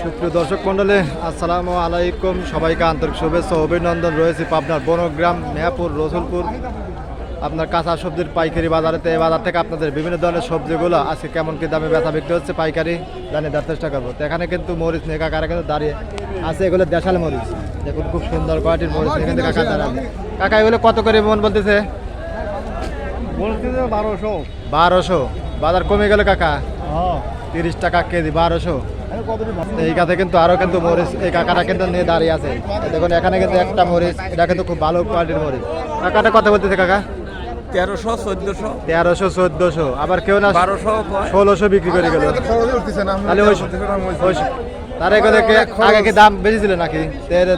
সুপ্রিয় দর্শক মন্ডলী আসসালামু আলাইকুম। সবাইকে আন্তরিক শুভেচ্ছা অভিনন্দন। রয়েছে পাবনার বনগ্রাম মেহাপুর রসুলপুর। আপনার কাঁচা সবজির পাইকারি বাজারেতে এই বাজার থেকে আপনাদের বিভিন্ন ধরনের সবজিগুলো আজকে কেমন কি দামে বেচা বিক্রি হচ্ছে পাইকারি জানিয়ে দেওয়ার চেষ্টা করব। তো এখানে কিন্তু মরিচ নিয়ে কাকারা কিন্তু দাঁড়িয়ে আছে এগুলো দেশাল মরিচ। দেখুন খুব সুন্দর কোয়ালিটির মরিচ নিয়ে কিন্তু কাকা দাঁড়াবে কাকা এগুলো কত করে মন বলতেছে বারোশো। বারোশো। বাজার কমে গেল কাকা? হ্যাঁ। তিরিশ টাকা কেজি বারোশো। এই কাছে কিন্তু আরও কিন্তু মরিচ এই কাকাটা কিন্তু নিয়ে দাঁড়িয়ে আছে। দেখুন এখানে কিন্তু একটা মরিচ এটা কিন্তু খুব ভালো কোয়ালিটির মরিচ। কাকাটা কথা বলতেছে কাকা? তেরোশো চোদ্দশো। তেরোশো চোদ্দশো। আবার কেউ না বারোশো ষোলোশো বিক্রি করে গেল। তাহলে ওই ওই তার এগুলো আগে কি দাম বেশি ছিল নাকি?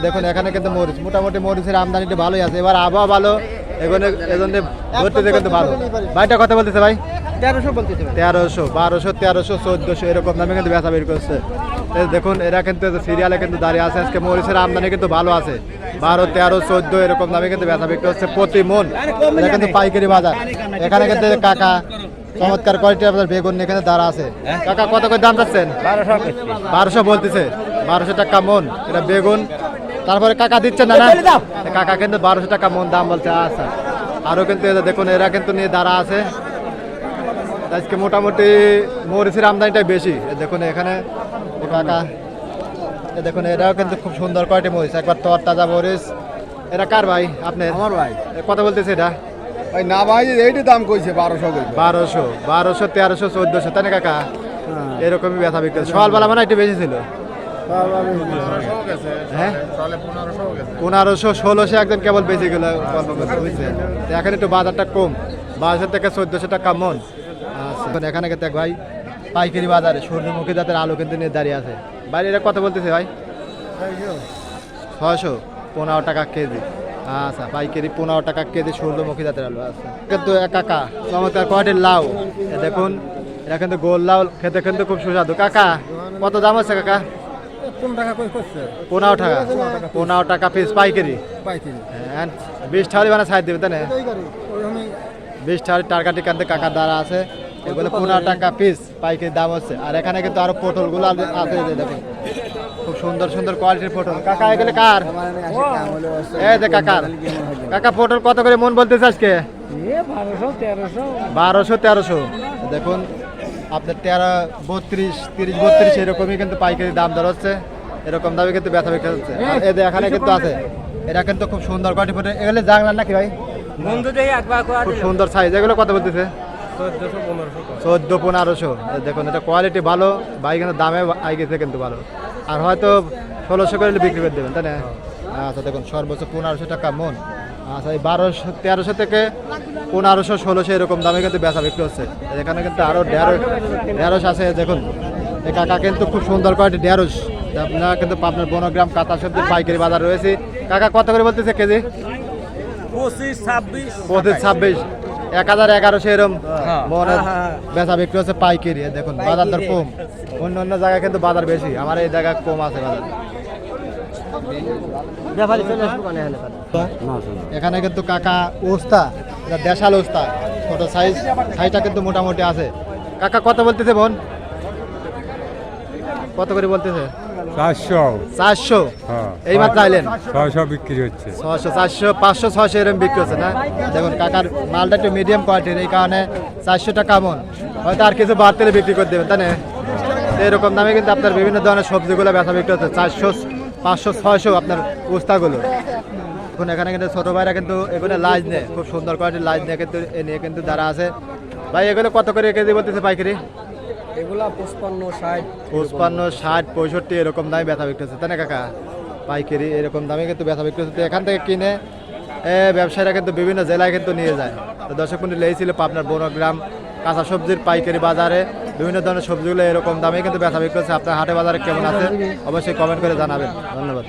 দেখুন এখানে কিন্তু মরিচ মোটামুটি মরিচের আমদানিটা ভালোই আছে। এবার আবহাওয়া ভালো এগুলো এজন্য ধরতে কিন্তু ভালো। ভাইটা কথা বলতেছে ভাই। তেরোশো বলতেছে তেরোশো বারোশো তেরোশো চোদ্দশো এরকম দামে কিন্তু বেচা বের করছে। দেখুন এরা কিন্তু সিরিয়ালে কিন্তু দাঁড়িয়ে আছে। আজকে মরিচের আমদানি কিন্তু ভালো আছে। বারো তেরো চোদ্দ এরকম দামে কিন্তু বেচা বিক্রি হচ্ছে প্রতি মন। এটা কিন্তু পাইকারি বাজার। এখানে কিন্তু কাকা চমৎকার কোয়ালিটি আপনার বেগুন এখানে দাঁড়া আছে। কাকা কত করে দাম চাচ্ছেন? বারোশো বলতেছে। বারোশো টাকা মন। এটা বেগুন। তারপরে কাকা দিচ্ছেন না না? কাকা কিন্তু বারোশো টাকা মন দাম বলছে। আচ্ছা। আরও কিন্তু দেখুন এরা কিন্তু নিয়ে দাঁড়া আছে। আজকে মোটামুটি মরিচের আমদানিটাই বেশি। দেখুন এখানে কাকা দেখুন এটাও কিন্তু খুব সুন্দর কয়টি মরিচ। একবার তর তাজা মরিচ। এরা কার ভাই আপনি আমার ভাই। কথা বলতেছে এটা? ভাই না ভাই এইটি দাম কইছে বারোশো বারোশো বারোশো তেরোশো চোদ্দশো তাই না কাকা? হ্যাঁ। এরকমই ব্যথা বিক্রি সকালবেলা মানে একটু বেশি ছিল। হ্যাঁ? পনেরোশো ষোলোশো একদম কেবল বেশি গেল এখন একটু বাজারটা কম। বারোশো থেকে চোদ্দোশো টাকা মন। এখন এখানে কিন্তু এক ভাই পাইকারি বাজারে সূর্যমুখী জাতের আলু কিন্তু নিয়ে দাঁড়িয়ে আছে। বাইরে এটা কত বলতেছে ভাই? ছশো পনেরো টাকা কেজি। আচ্ছা পাইকারি পনেরো টাকা কেজি সূর্যমুখী জাতের আলু আছে। কিন্তু কাকা চমৎকার কোয়ালিটির লাউ। দেখুন এটা কিন্তু গোল লাউ খেতে কিন্তু খুব সুস্বাদু। কাকা কত দাম হচ্ছে কাকা? টাকা পনেরো টাকা? পনেরো টাকা পিস পাইকারি? পাইকারি। হ্যাঁ বিশ ঠাড়ি মানে সাইড দেবে তাই না? বিশ ঠাড়ি টার্গাটি কানতে কাকার দ্বারা আছে। এগুলো পনেরো টাকা পিস পাইকারি দাম হচ্ছে। আর এখানে কিন্তু আরও পটলগুলো আছে দেখুন। খুব সুন্দর সুন্দর কোয়ালিটির পটল। কাকা এগুলো কার? এই যে কাকার। কাকা পটল কত করে মন বলতেছে আজকে? বারোশো তেরোশো। দেখুন আপনার তেরো বত্রিশ তিরিশ বত্রিশ এরকমই কিন্তু পাইকারি দাম দর হচ্ছে। এরকম দামে কিন্তু ব্যথা বিক্রি হচ্ছে। এদের এখানে কিন্তু আছে। এটা কিন্তু খুব সুন্দর কোয়ালিটি পটল। এগুলো জানলাম নাকি ভাই? খুব সুন্দর সাইজ এগুলো কত বলতেছে? চোদ্দ পনেরোশো। দেখুন এটা কোয়ালিটি ভালো বাইকের দামে আই গেছে কিন্তু ভালো। আর হয়তো ষোলোশো করে বিক্রি করে দেবেন তাই না? আচ্ছা দেখুন সর্বোচ্চ পনেরোশো টাকা মন। আচ্ছা এই বারোশো তেরোশো থেকে পনেরোশো ষোলোশো এরকম দামে কিন্তু বেচা বিক্রি হচ্ছে। এখানে কিন্তু আরও ঢেঁড়স ঢেঁড়স আছে দেখুন। এই কাকা কিন্তু খুব সুন্দর কোয়ালিটি ঢেঁড়স। আপনারা কিন্তু আপনার বনগ্রাম কাতা সবজি পাইকারি বাজার রয়েছে। কাকা কত করে বলতেছে কেজি? পঁচিশ ছাব্বিশ। পঁচিশ ছাব্বিশ। এক হাজার এগারোশো এরম হ্যাঁ। মনে হ্যাঁ, হ্যাঁ, বেচা বিক্রি হচ্ছে পাইকারি দেখুন বাজার দর কম। অন্য অন্য জায়গায় কিন্তু বাজার বেশি আমার এই জায়গায় কম আছে বাজার। এখানে কিন্তু কাকা ওস্তা এটা দেশাল ওস্তা ছোট সাইজ সাইজটা কিন্তু মোটামুটি আছে। কাকা কত বলতেছে বোন? কত করে বলতেছে? চারশো চারশো হ্যাঁ। এই মাত্র আইলেন? ছয়শো বিক্রি হচ্ছে। ছশো চারশো পাঁচশো ছশো এরকম বিক্রি হচ্ছে না? দেখুন কাকার মালটা একটু মিডিয়াম কোয়ালিটির এই কারণে মন হয়তো আর কিছু বাড়তে বিক্রি করে দেবেন তাই না? এরকম দামে কিন্তু আপনার বিভিন্ন ধরনের সবজিগুলো বেচা বিক্রি হচ্ছে। চারশো পাঁচশো ছয়শো আপনার উস্তাগুলো। এখন এখানে কিন্তু ছোটো ভাইরা কিন্তু এগুলো লাইজ নেয়। খুব সুন্দর কোয়ালিটির লাইজ নিয়ে কিন্তু এ নিয়ে কিন্তু যারা আছে। ভাই এগুলো কত করে কেজি বলতেছে পাইকারি? এগুলা পঁচপান্ন, ষাট পঁচপান্ন, ষাট, পঁয়ষট্টি এরকম দামে ব্যথা বিক্রি হচ্ছে তাই না, কাকা? পাইকারি এরকম দামে কিন্তু ব্যথা বিক্রি হচ্ছে এখান থেকে কিনে ব্যবসায়ীরা কিন্তু বিভিন্ন জেলায় কিন্তু নিয়ে যায়। দর্শক মন্ডলী, এই ছিল পাবনার বনগ্রাম কাঁচা সবজির পাইকারি বাজারে। বিভিন্ন ধরনের সবজিগুলো এরকম দামে কিন্তু ব্যথা বিক্রি হচ্ছে আপনার হাটে বাজারে কেমন আছে, অবশ্যই কমেন্ট করে জানাবেন। ধন্যবাদ।